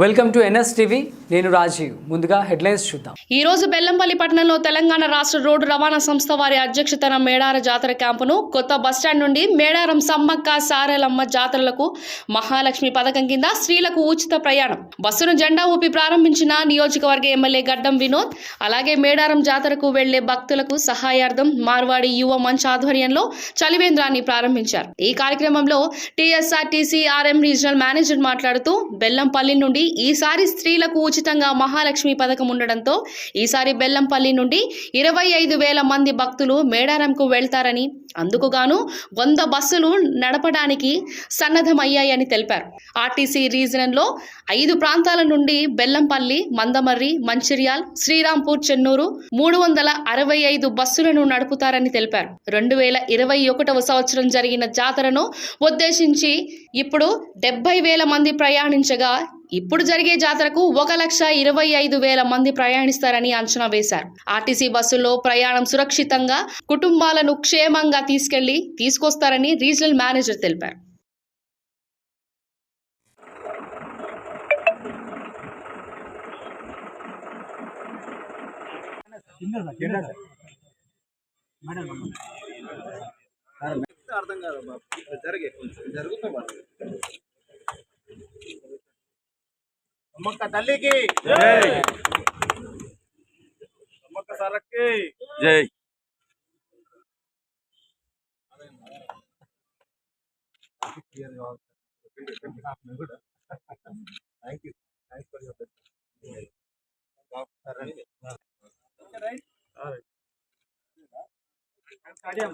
Welcome to NS TV నేను రాజీవ్. ముందుగా headlines చూద్దాం. ఈ రోజు బెల్లంపల్లి పట్టణంలో తెలంగాణ రాష్ట్ర రోడ్డు రవాణా సంస్థ వారి అధ్యక్షతన మేడార జాతర క్యాంపును కొత్త బస్టాండ్ నుండి మేడారం సమ్మక్క సారెలమ్మ జాతరలకు మహాలక్ష్మి పథకం కింద స్త్రీలకు ఉచిత ప్రయాణం. బస్సును జెండా ఊపి ప్రారంభించిన నియోజకవర్గ ఎమ్మెల్యే గడ్డం వినోద్ అలాగే మేడారం జాతరకు వెళ్ళే భక్తులకు సహాయార్థం మార్వాడి యువ మంచ్ ఆధ్వర్యంలో చలివేంద్రాన్ని ప్రారంభించారు. ఈ కార్యక్రమంలో టీఎస్ఆర్టీసీ ఆర్ఎం రీజనల్ మేనేజర్ మాట్లాడుతూ బెల్లంపల్లి నుండి ఈసారి స్త్రీలకు ఉచితంగా మహాలక్ష్మి పథకం ఉండడంతో ఈసారి బెల్లంపల్లి నుండి ఇరవై ఐదు వేల మంది భక్తులు మేడారంకు వెళ్తారని అందుకుగాను వంద బస్సులు నడపడానికి సన్నద్ధమయ్యాయని తెలిపారు. ఆర్టీసీ రీజన్లో ఐదు ప్రాంతాల నుండి బెల్లంపల్లి మందమర్రి మంచిర్యాల్ శ్రీరాంపూర్ చెన్నూరు మూడు వందల అరవై ఐదు బస్సులను నడుపుతారని తెలిపారు. రెండు వేల ఇరవై ఒకటవ సంవత్సరం జరిగిన జాతరను ఉద్దేశించి ఇప్పుడు డెబ్బై వేల మంది ప్రయాణించగా ఇప్పుడు జరిగే జాతరకు ఒక లక్ష ఇరవై ఐదు వేల మంది ప్రయాణిస్తారని అంచనా వేశారు. ఆర్టీసీ బస్సుల్లో ప్రయాణం సురక్షితంగా కుటుంబాలను క్షేమంగా తీసుకెళ్ళి తీసుకొస్తారని రీజనల్ మేనేజర్ తెలిపారు. అర్థం కాదు బాబు జరిగే కొంచెం జరుగుతా అమ్మక్క తల్లికి అమ్మక్క సరక్కి జై thank you thanks for your seven days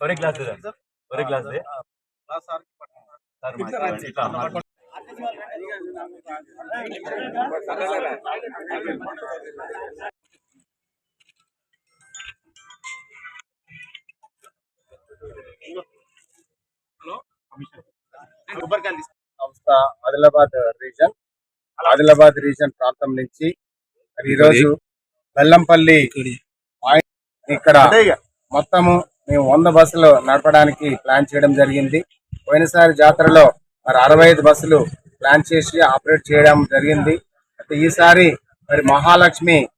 ఒరే గ్లాస్ ఒరే గ్లాస్ సంస్థ ఆదిలాబాద్ రీజన్ ఆదిలాబాద్ రీజన్ ప్రాంతం నుంచి ఈరోజు బెల్లంపల్లి ఇక్కడ మొత్తము మేము వంద బస్సులు నడపడానికి ప్లాన్ చేయడం జరిగింది. పోయినసారి జాతరలో మరి అరవై ఐదు బస్సులు ప్లాన్ చేసి ఆపరేట్ చేయడం జరిగింది. అయితే ఈసారి మరి మహాలక్ష్మి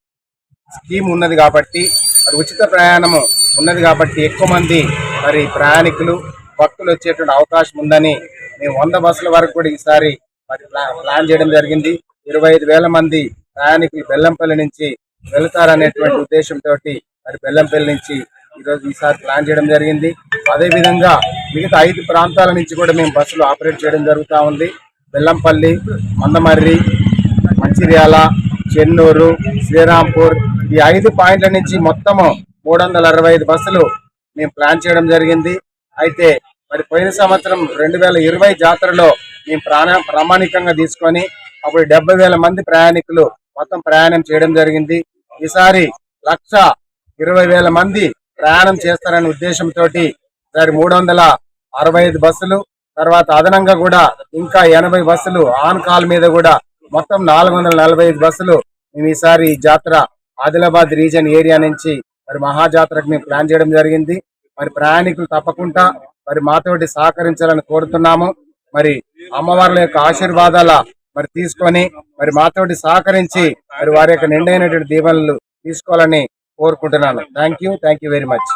స్కీమ్ ఉన్నది కాబట్టి మరి ఉచిత ప్రయాణము ఉన్నది కాబట్టి ఎక్కువ మంది మరి ప్రయాణికులు భక్తులు వచ్చేటువంటి అవకాశం ఉందని మేము వంద బస్సుల వరకు కూడా ఈసారి మరి ప్లా- ప్లాన్ చేయడం జరిగింది. ఇరవై ఐదు వేల మంది ప్రయాణికులు బెల్లంపల్లి నుంచి వెళతారనేటువంటి ఉద్దేశంతో మరి బెల్లంపల్లి నుంచి ఈరోజు ఈసారి ప్లాన్ చేయడం జరిగింది. అదే విధంగా మిగతా ఐదు ప్రాంతాల నుంచి కూడా మేము బస్సులు ఆపరేట్ చేయడం జరుగుతూ ఉంది. బెల్లంపల్లి మందమర్రి మంచిర్యాల చెన్నూరు శ్రీరాంపూర్ ఈ ఐదు పాయింట్ల నుంచి మొత్తము మూడు వందల అరవై ఐదు బస్సులు మేము ప్లాన్ చేయడం జరిగింది. అయితే మరి పోయిన సంవత్సరం రెండు వేల ఇరవై జాతరలో మేము ప్రాణ ప్రామాణికంగా తీసుకొని అప్పుడు డెబ్బై వేల మంది ప్రయాణికులు మొత్తం ప్రయాణం చేయడం జరిగింది. ఈసారి లక్ష ఇరవై వేల మంది ప్రయాణం చేస్తారనే ఉద్దేశంతో మరి మూడు వందల అరవై ఐదు బస్సులు తర్వాత అదనంగా కూడా ఇంకా ఎనభై బస్సులు ఆన్ కాల్ మీద కూడా మొత్తం నాలుగు వందల నలభై ఐదు బస్సులు మేము ఈసారి ఈ జాతర ఆదిలాబాద్ రీజన్ ఏరియా నుంచి మరి మహాజాతరకు మేము ప్లాన్ చేయడం జరిగింది. మరి ప్రయాణికులు తప్పకుండా మరి మాతోటి సహకరించాలని కోరుతున్నాము. మరి అమ్మవార్ల యొక్క ఆశీర్వాదాల మరి తీసుకొని మరి మాతోటి సహకరించి మరి వారి యొక్క నిండైనటువంటి దీవెనలు తీసుకోవాలని కోరుకుంటున్నాను. Thank you thank you very much